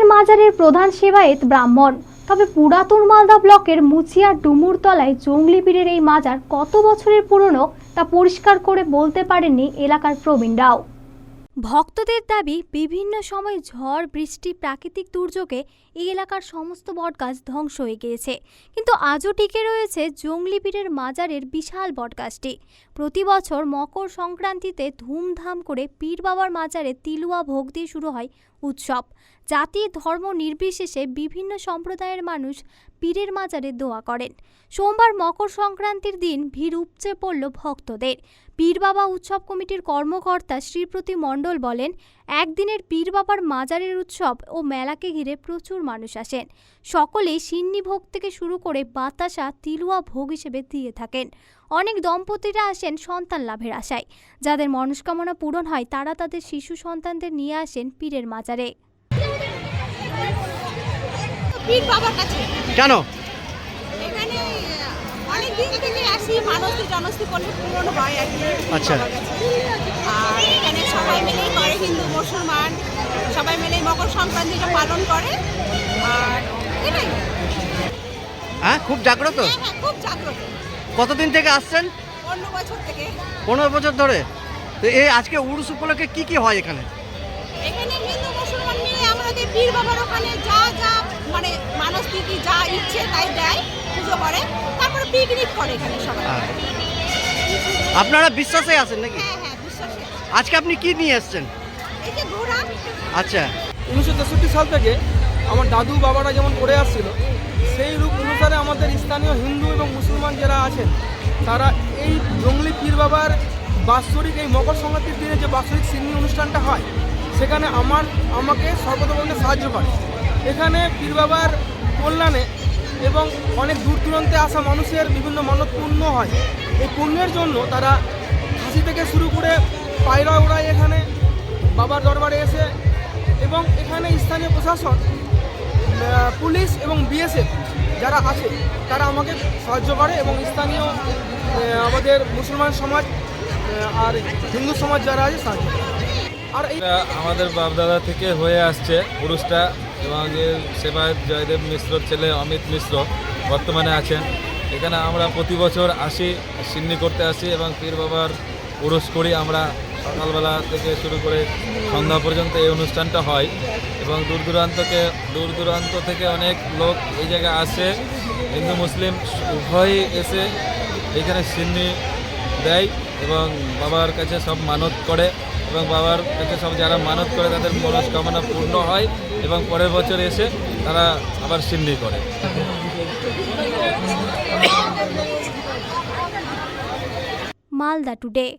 পীরের মাজারের প্রধান সেবায়েত ব্রাহ্মণ। তবে পুরাতন মালদা ব্লকের মুচিয়া ডুমুরতলায় জঙ্গলি পীরের এই মাজার কত বছরের পুরনো তা পরিষ্কার করে বলতে পারেননি এলাকার প্রবীণরাও। ভক্তদের দাবি, বিভিন্ন সময় ঝড়, বৃষ্টি, প্রাকৃতিক দুর্যোগে এই এলাকার সমস্ত বটগাছ ধ্বংস হয়ে গিয়েছে। কিন্তু আজও টিকে রয়েছে জঙ্গলি পীরের মাজারের বিশাল বটগাছটি। প্রতি বছর মকর সংক্রান্তিতে ধুমধাম করে পীর বাবার মাজারে তিলুয়া ভোগ দিয়ে শুরু হয় উৎসব। জাতি, ধর্ম নির্বিশেষে বিভিন্ন সম্প্রদায়ের মানুষ পীরের মাজারে দোয়া করেন। সোমবার মকর সংক্রান্তির দিন ভিড় উপচে পড়ল ভক্তদের। পীর বাবা উৎসব কমিটির কর্মকর্তা শ্রীপ্রতি মণ্ডল বলেন, একদিনের পীর বাবার মাজারের উৎসব ও মেলাকে ঘিরে প্রচুর মানুষ আসেন। সকলেই সিন্নি ভোগ থেকে শুরু করে বাতাসা, তিলুয়া ভোগ হিসেবে দিয়ে থাকেন। অনেক দম্পতিরা আসেন সন্তান লাভের আশায়। যাদের মনস্কামনা পূরণ হয়, তারা তাদের শিশু সন্তানদের নিয়ে আসেন পীরের মাজারে। পীর বাবার কাছে। কেন? এখানে অনেক দিন থেকে আসি মানসী জনসী করলে পূরণ হয় আর কি আচ্ছা। আর এখানে সবাই মিলেই করে হিন্দু মুসলমান সবাই মিলে মকর সংক্রান্তিটা পালন করে। আর এটাই। হ্যাঁ খুব জাগ্রত? হ্যাঁ হ্যাঁ খুব জাগ্রত। কতদিন থেকে আসছেন? অন্য বছর থেকে। পনেরো বছর ধরে। তো এই আজকে উরুস উপলক্ষে কি কি হয় এখানে? এখানে হিন্দু মুসলমান মিলে আমাদের পীর বাবার ওখানে যা যা মানে মানসিকি যা ইচ্ছে তাই দেয় পুজো করে। তারপরে পিকনিক করে এখানে সবাই। হ্যাঁ। আপনারা বিশ্বাসে আছেন নাকি? হ্যাঁ হ্যাঁ বিশ্বাসে আজকে আপনি কি নিয়ে এসছেন? এই যে ঘোরা আচ্ছা। উনিশশো তেষট্টি সাল থেকে আমার দাদু বাবারা যেমন করে আসছিল সেই রূপ অনুসারে আমাদের স্থানীয় হিন্দু এবং মুসলমান যারা আছেন তারা এই জঙ্গলি পীর বাবার বাৎসরিক এই মকর সংক্রান্তির দিনে যে বাৎসরিক সিন্নি অনুষ্ঠানটা হয় সেখানে আমার আমাকে সর্বতভাবে সাহায্য করে। এখানে পীর বাবার কল্যাণে এবং অনেক দূর দূরান্তে আসা মানুষের বিভিন্ন মানত পূর্ণ হয়। এই পুণ্যের জন্য তারা খাসি থেকে শুরু করে পায়রা ওড়ায় এখানে, বাবার দরবারে এসে এবং এখানে স্থানীয় প্রশাসন পুলিশ এবং বিএসএফ যারা আছে, তারা আমাকে সাহায্য করে এবং স্থানীয় আমাদের মুসলমান সমাজ আর হিন্দু সমাজ যারা আছে, সাহায্য আর আমাদের বাপদাদা থেকে হয়ে আসছে পুরুষটা। এবং যে সেবায়ত জয়দেব মিশ্রর ছেলে অমিত মিশ্র বর্তমানে আছেন, এখানে আমরা প্রতি বছর আসি, সিন্নি করতে আসি এবং পীর বাবার পুরুষ করি আমরা সকালবেলা থেকে শুরু করে সন্ধ্যা পর্যন্ত এই অনুষ্ঠানটা হয় এবং দূর দূরান্তকে, দূর দূরান্ত থেকে অনেক লোক এই জায়গায় আসে, হিন্দু, মুসলিম উভয়ই এসে এখানে সিন্নি দেয় এবং বাবার কাছে সব মানত করে। এবং বাবার কাছে সব যারা মানত করে তাদের মনস্কামনা পূর্ণ হয় এবং পরের বছর এসে তারা আবার সিন্নি করে। মালদা টুডে।